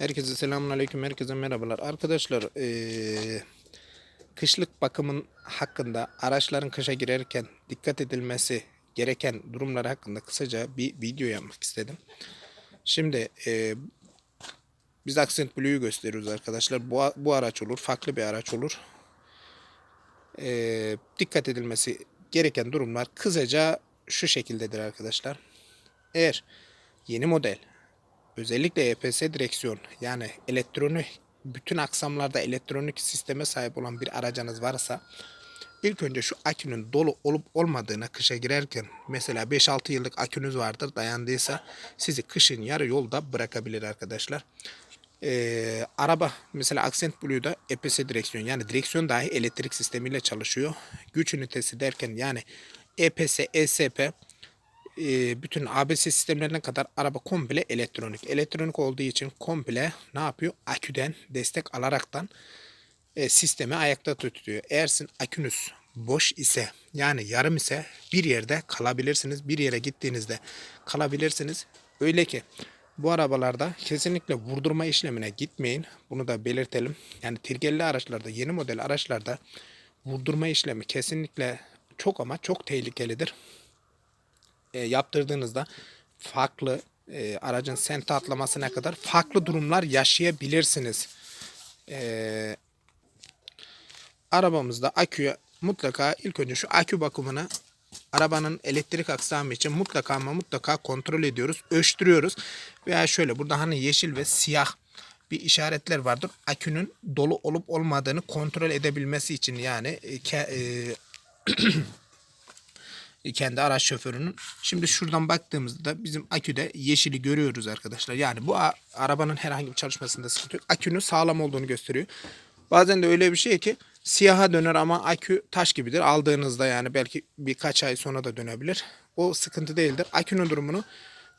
Herkese selamun aleyküm, herkese merhabalar. Arkadaşlar, eee, kışlık bakımın hakkında araçların kışa girerken dikkat edilmesi gereken durumlar hakkında kısaca bir video yapmak istedim. Şimdi eee, biz Accent Blue'yu gösteriyoruz arkadaşlar. Bu, bu araç olur, farklı bir araç olur. Eee, dikkat edilmesi gereken durumlar kısaca şu şekildedir arkadaşlar. Eğer yeni model özellikle EPS direksiyon yani elektronik bütün aksamlarda elektronik sisteme sahip olan bir aracınız varsa ilk önce şu akünün dolu olup olmadığına kışa girerken mesela 5-6 yıllık akünüz vardır dayandıysa sizi kışın yarı yolda bırakabilir arkadaşlar. Ee, araba mesela Accent Blue'da EPS direksiyon yani direksiyon dahi elektrik sistemiyle çalışıyor. Güç ünitesi derken yani EPS, ESP e, bütün ABS sistemlerine kadar araba komple elektronik. Elektronik olduğu için komple ne yapıyor? Aküden destek alaraktan e, sistemi ayakta tutuyor. Eğer sizin akünüz boş ise yani yarım ise bir yerde kalabilirsiniz. Bir yere gittiğinizde kalabilirsiniz. Öyle ki bu arabalarda kesinlikle vurdurma işlemine gitmeyin. Bunu da belirtelim. Yani tirgelli araçlarda, yeni model araçlarda vurdurma işlemi kesinlikle çok ama çok tehlikelidir e, yaptırdığınızda farklı e, aracın sente atlamasına kadar farklı durumlar yaşayabilirsiniz. E, arabamızda aküye mutlaka ilk önce şu akü bakımını arabanın elektrik aksamı için mutlaka ama mutlaka kontrol ediyoruz. Ölçtürüyoruz. Veya şöyle burada hani yeşil ve siyah bir işaretler vardır. Akünün dolu olup olmadığını kontrol edebilmesi için yani e, e, kendi araç şoförünün. Şimdi şuradan baktığımızda bizim aküde yeşili görüyoruz arkadaşlar. Yani bu arabanın herhangi bir çalışmasında sıkıntı yok. Akünün sağlam olduğunu gösteriyor. Bazen de öyle bir şey ki siyaha döner ama akü taş gibidir. Aldığınızda yani belki birkaç ay sonra da dönebilir. O sıkıntı değildir. Akünün durumunu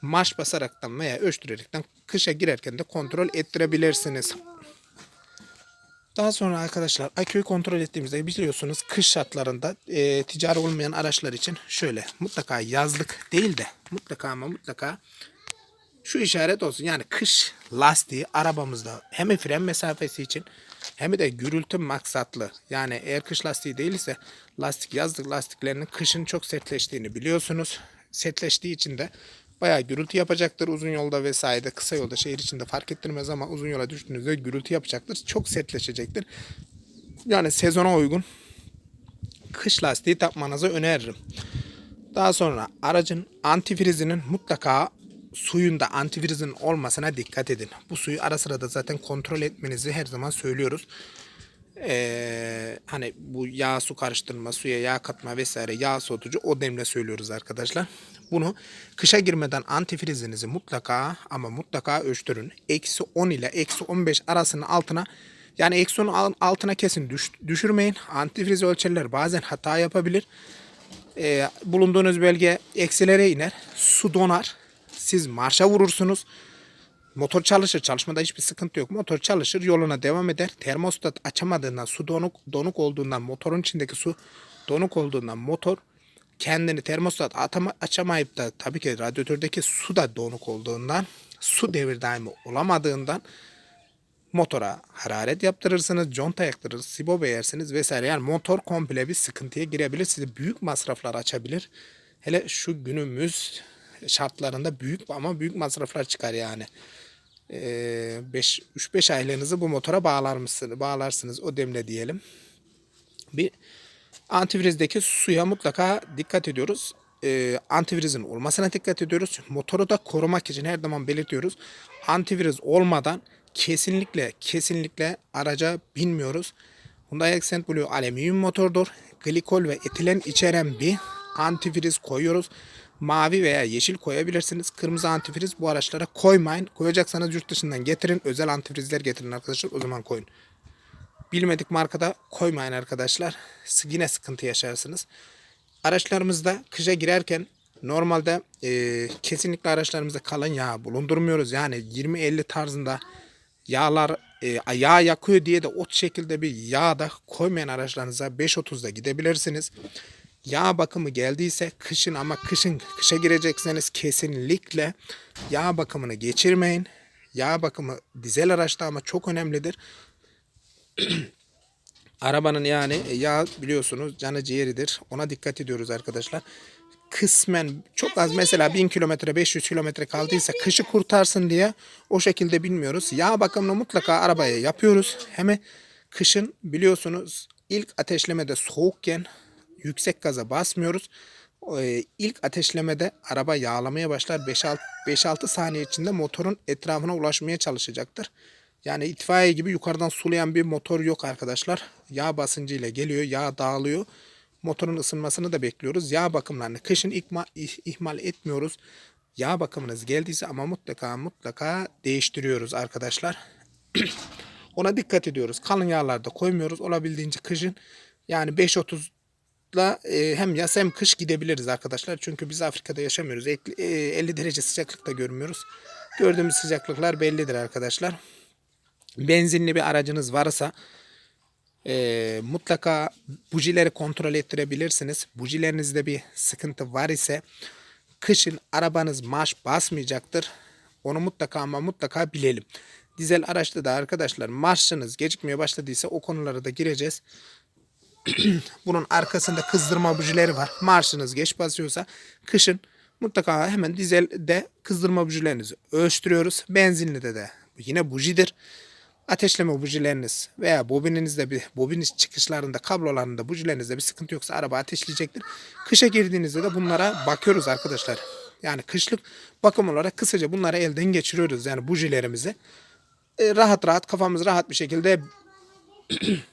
marş basaraktan veya ölçtürerekten kışa girerken de kontrol ettirebilirsiniz. Daha sonra arkadaşlar aküyü kontrol ettiğimizde biliyorsunuz kış şartlarında e, ticari olmayan araçlar için şöyle mutlaka yazlık değil de mutlaka ama mutlaka şu işaret olsun. Yani kış lastiği arabamızda hem fren mesafesi için hem de gürültü maksatlı. Yani eğer kış lastiği değilse lastik yazlık lastiklerinin kışın çok sertleştiğini biliyorsunuz. Sertleştiği için de bayağı gürültü yapacaktır uzun yolda vesaire kısa yolda şehir içinde fark ettirmez ama uzun yola düştüğünüzde gürültü yapacaktır. Çok sertleşecektir. Yani sezona uygun kış lastiği takmanızı öneririm. Daha sonra aracın antifrizinin mutlaka suyunda antifrizin olmasına dikkat edin. Bu suyu ara sıra da zaten kontrol etmenizi her zaman söylüyoruz. Ee, hani bu yağ su karıştırma, suya yağ katma vesaire yağ soğutucu o demle söylüyoruz arkadaşlar. Bunu kışa girmeden antifrizinizi mutlaka ama mutlaka ölçtürün. Eksi 10 ile eksi 15 arasının altına yani eksi 10 altına kesin düş, düşürmeyin. Antifriz ölçerler bazen hata yapabilir. Ee, bulunduğunuz bölge eksilere iner. Su donar. Siz marşa vurursunuz. Motor çalışır. Çalışmada hiçbir sıkıntı yok. Motor çalışır. Yoluna devam eder. Termostat açamadığından, su donuk, donuk olduğundan, motorun içindeki su donuk olduğundan motor kendini termostat atama, açamayıp da tabii ki radyatördeki su da donuk olduğundan, su devir daimi olamadığından motora hararet yaptırırsınız, conta yaktırırsınız, sibo beyersiniz vesaire. Yani motor komple bir sıkıntıya girebilir. Size büyük masraflar açabilir. Hele şu günümüz şartlarında büyük ama büyük masraflar çıkar yani. 5 3-5 aylığınızı bu motora bağlar mısınız? Bağlarsınız o demle diyelim. Bir antifrizdeki suya mutlaka dikkat ediyoruz. Ee, antifrizin olmasına dikkat ediyoruz. Motoru da korumak için her zaman belirtiyoruz. Antifriz olmadan kesinlikle kesinlikle araca binmiyoruz. Hyundai Accent Blue alüminyum motordur. Glikol ve etilen içeren bir antifriz koyuyoruz. Mavi veya yeşil koyabilirsiniz. Kırmızı antifriz bu araçlara koymayın. Koyacaksanız yurt dışından getirin. Özel antifrizler getirin arkadaşlar. O zaman koyun. Bilmedik markada koymayın arkadaşlar. Yine sıkıntı yaşarsınız. Araçlarımızda kışa girerken normalde e, kesinlikle araçlarımızda kalın yağ bulundurmuyoruz. Yani 20-50 tarzında yağlar e, yağ yakıyor diye de o şekilde bir yağ da koymayan araçlarınıza 5.30'da gidebilirsiniz. Yağ bakımı geldiyse kışın ama kışın kışa girecekseniz kesinlikle yağ bakımını geçirmeyin. Yağ bakımı dizel araçta ama çok önemlidir. Arabanın yani yağ biliyorsunuz canı ciğeridir. Ona dikkat ediyoruz arkadaşlar. Kısmen çok az mesela 1000 kilometre 500 kilometre kaldıysa kışı kurtarsın diye o şekilde bilmiyoruz. Yağ bakımını mutlaka arabaya yapıyoruz. Hem kışın biliyorsunuz ilk ateşlemede soğukken yüksek gaza basmıyoruz. Ee, ilk ateşlemede araba yağlamaya başlar. 5-6 5-6 saniye içinde motorun etrafına ulaşmaya çalışacaktır. Yani itfaiye gibi yukarıdan sulayan bir motor yok arkadaşlar. Yağ basıncıyla geliyor, yağ dağılıyor. Motorun ısınmasını da bekliyoruz. Yağ bakımlarını kışın ihmal etmiyoruz. Yağ bakımınız geldiyse ama mutlaka mutlaka değiştiriyoruz arkadaşlar. Ona dikkat ediyoruz. Kalın yağlarda koymuyoruz. Olabildiğince kışın yani 5.30'la e, hem yaz hem kış gidebiliriz arkadaşlar. Çünkü biz Afrika'da yaşamıyoruz. Ekli- e, 50 derece sıcaklıkta görmüyoruz. Gördüğümüz sıcaklıklar bellidir arkadaşlar. Benzinli bir aracınız varsa e, mutlaka bujileri kontrol ettirebilirsiniz. Bujilerinizde bir sıkıntı var ise kışın arabanız marş basmayacaktır. Onu mutlaka ama mutlaka bilelim. Dizel araçta da arkadaşlar marşınız gecikmeye başladıysa o konulara da gireceğiz. Bunun arkasında kızdırma bujileri var. Marşınız geç basıyorsa kışın mutlaka hemen dizelde kızdırma bujilerinizi ölçtürüyoruz. Benzinli de yine bujidir. Ateşleme bujileriniz veya bobininizde bir bobin çıkışlarında kablolarında bujilerinizde bir sıkıntı yoksa araba ateşleyecektir. Kışa girdiğinizde de bunlara bakıyoruz arkadaşlar. Yani kışlık bakım olarak kısaca bunları elden geçiriyoruz yani bujilerimizi. E, rahat rahat kafamız rahat bir şekilde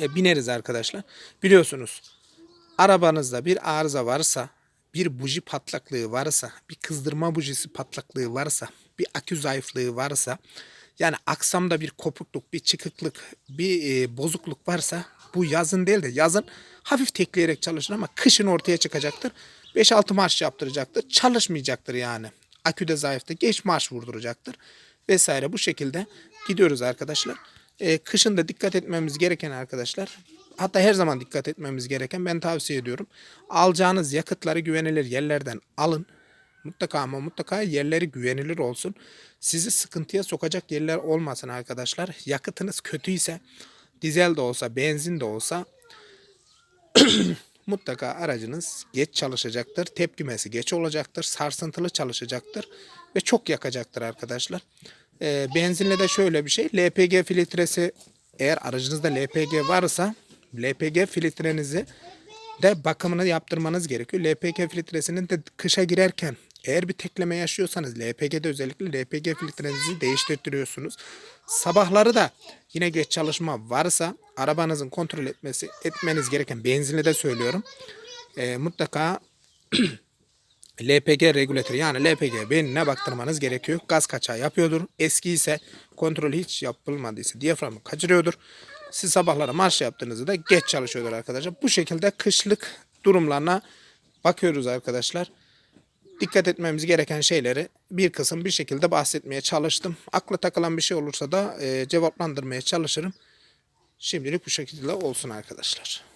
e, bineriz arkadaşlar. Biliyorsunuz arabanızda bir arıza varsa, bir buji patlaklığı varsa, bir kızdırma bujisi patlaklığı varsa, bir akü zayıflığı varsa, yani aksamda bir kopukluk, bir çıkıklık, bir e, bozukluk varsa bu yazın değil de yazın hafif tekleyerek çalışır ama kışın ortaya çıkacaktır. 5-6 marş yaptıracaktır. Çalışmayacaktır yani. Aküde zayıftır. Geç marş vurduracaktır. Vesaire bu şekilde gidiyoruz arkadaşlar. E, kışın da dikkat etmemiz gereken arkadaşlar. Hatta her zaman dikkat etmemiz gereken ben tavsiye ediyorum. Alacağınız yakıtları güvenilir yerlerden alın. Mutlaka ama mutlaka yerleri güvenilir olsun. Sizi sıkıntıya sokacak yerler olmasın arkadaşlar. Yakıtınız kötüyse dizel de olsa benzin de olsa mutlaka aracınız geç çalışacaktır. Tepkimesi geç olacaktır. Sarsıntılı çalışacaktır. Ve çok yakacaktır arkadaşlar. Ee, benzinle de şöyle bir şey. LPG filtresi eğer aracınızda LPG varsa LPG filtrenizi de bakımını yaptırmanız gerekiyor. LPG filtresinin de kışa girerken eğer bir tekleme yaşıyorsanız LPG'de özellikle LPG filtrenizi değiştiriyorsunuz. Sabahları da yine geç çalışma varsa arabanızın kontrol etmesi etmeniz gereken benzinli de söylüyorum. Ee, mutlaka LPG regülatörü yani LPG beynine baktırmanız gerekiyor. Gaz kaçağı yapıyordur. Eski ise kontrol hiç yapılmadıysa diyaframı kaçırıyordur. Siz sabahları marş yaptığınızda da geç çalışıyordur arkadaşlar. Bu şekilde kışlık durumlarına bakıyoruz arkadaşlar. Dikkat etmemiz gereken şeyleri bir kısım bir şekilde bahsetmeye çalıştım. Akla takılan bir şey olursa da e, cevaplandırmaya çalışırım. Şimdilik bu şekilde olsun arkadaşlar.